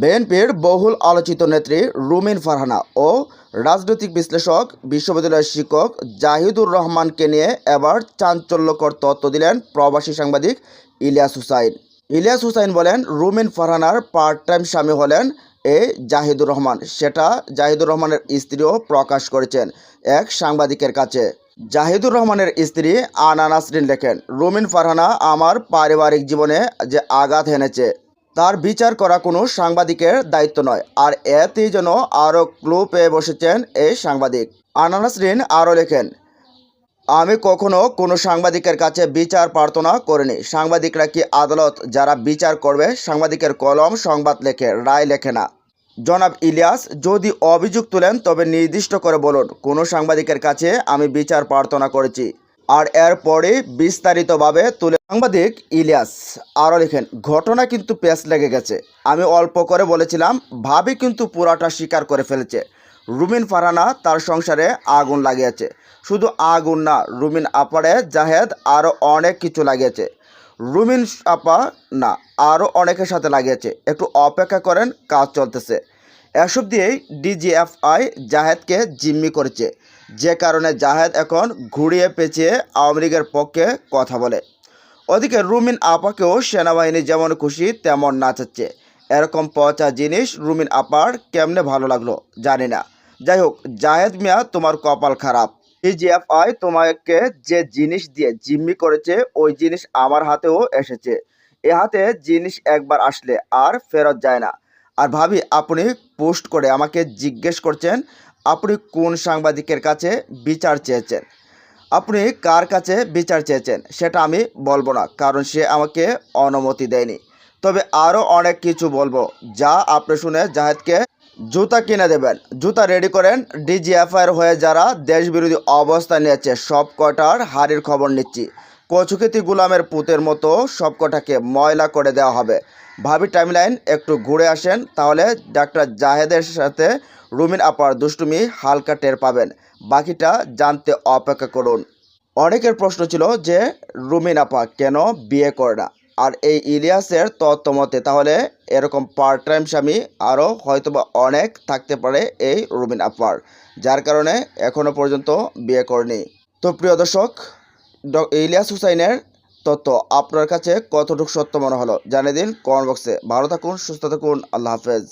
বিএনপির বহুল আলোচিত নেত্রী রুমিন ফারহানা ও রাজনৈতিক বিশ্লেষক, বিশ্ববিদ্যালয়ের শিক্ষক জাহিদুর রহমানকে নিয়ে এবার চাঞ্চল্যকর তত্ত্ব দিলেন প্রবাসী সাংবাদিক ইলিয়াস হুসাইন। ইলিয়াস হুসাইন বলেন, রুমিন ফারহানার পার্ট টাইম স্বামী হলেন এ জাহিদুর রহমান। সেটা জাহিদুর রহমানের স্ত্রীও প্রকাশ করেছেন এক সাংবাদিকের কাছে। জাহিদুর রহমানের স্ত্রী আনা নাসরিন লেখেন, রুমিন ফারহানা আমার পারিবারিক জীবনে যে আঘাত এনেছে তার বিচার করা কোনো সাংবাদিকের দায়িত্ব নয়। আর এতেই যেন আরও ক্লু পেয়ে বসেছেন এই সাংবাদিক। আনা নাসরিন আরও লেখেন, আমি কখনো কোনো সাংবাদিকের কাছে বিচার প্রার্থনা করিনি। সাংবাদিকরা কি আদালত যারা বিচার করবে, সাংবাদিকের কলম সংবাদ লেখে, রায় লেখে না। জনাব ইলিয়াস, যদি অভিযোগ তুলেন, তবে নির্দিষ্ট করে বলুন, কোনো সাংবাদিকের কাছে আমি বিচার প্রার্থনা করেছি। আর এরপরে বিস্তারিতভাবে তুলে সাংবাদিক ইলিয়াস আরও লেখেন, ঘটনা কিন্তু পেস লেগে গেছে। আমি অল্প করে বলেছিলাম, ভাবি কিন্তু পুরাটা স্বীকার করে ফেলেছে। রুমিন ফারহানা তার সংসারে আগুন লাগিয়েছে। শুধু আগুন না, রুমিন আপারে, জাহেদ আরও অনেক কিছু লাগিয়েছে। রুমিন আপা না, আরও অনেকের সাথে লাগিয়েছে। একটু অপেক্ষা করেন, কাজ চলতেছে। এসব দিয়েই ডিজিএফআই জাহেদকে জিম্মি করেছে। যে কারণে জাহেদ এখন ঘুরিয়ে পেঁচিয়ে আওয়ামী লীগের পক্ষে কথা বলে। ওদিকে রুমিন আপাকেও সেনাবাহিনী যেমন খুশি, তেমন নাচাচ্ছে। এরকম পচা জিনিস রুমিন আপার কেমনে ভালো লাগল জানি না। যাই হোক, জাহেদ মিয়া, তোমার কপাল খারাপ। ডিজিএফআই তোমাকে যে জিনিস দিয়ে জিম্মি করেছে, ওই জিনিস আমার হাতেও এসেছে। এ হাতে জিনিস একবার আসলে আর ফেরত যায় না। আর ভাবি, আপনি পোস্ট করে আমাকে জিজ্ঞেস করছেন আপনি কোন সাংবাদিকের কাছে বিচার চেয়েছেন? আপনি কার কাছে বিচার চেয়েছেন? সেটা আমি বলব না, কারণ সে আমাকে অনুমতি দেয়নি। তবে আরও অনেক কিছু বলব, যা আপনি শুনে জাহেদকে জুতা কিনে দেবেন। জুতা রেডি করেন ডিজিএফআইয়ের হয়ে যারা দেশবিরোধী অবস্থা নিয়েছে, সব কটার হারির খবর নিচ্ছি। কচুকেতি গুলামের পুতের মতো সব কটাকে ময়লা করে দেওয়া হবে। ভাবি টাইমলাইন একটু ঘুরে আসেন, তাহলে ডাক্তার জাহেদের সাথে রুমিন আপার দুষ্টুমি হালকা টের পাবেন। বাকিটা জানতে অপেক্ষা করুন। অনেকের প্রশ্ন ছিল যে রুমিন আপা কেন বিয়ে করে না? আর এই ইলিয়াসের তত্ত্ব মতে তাহলে এরকম পার্ট টাইম স্বামী আরও হয়তোবা অনেক থাকতে পারে এই রুমিন আপার, যার কারণে এখনও পর্যন্ত বিয়ে করেনি। তো প্রিয় দর্শক ইলিয়াস হুসাইনের তত্ত্ব আপনার কাছে কতটুকু সত্য মনে হলো? জানিয়ে দিন কমেন্ট বক্সে। ভালো থাকুন, সুস্থ থাকুন, আল্লাহ হাফেজ।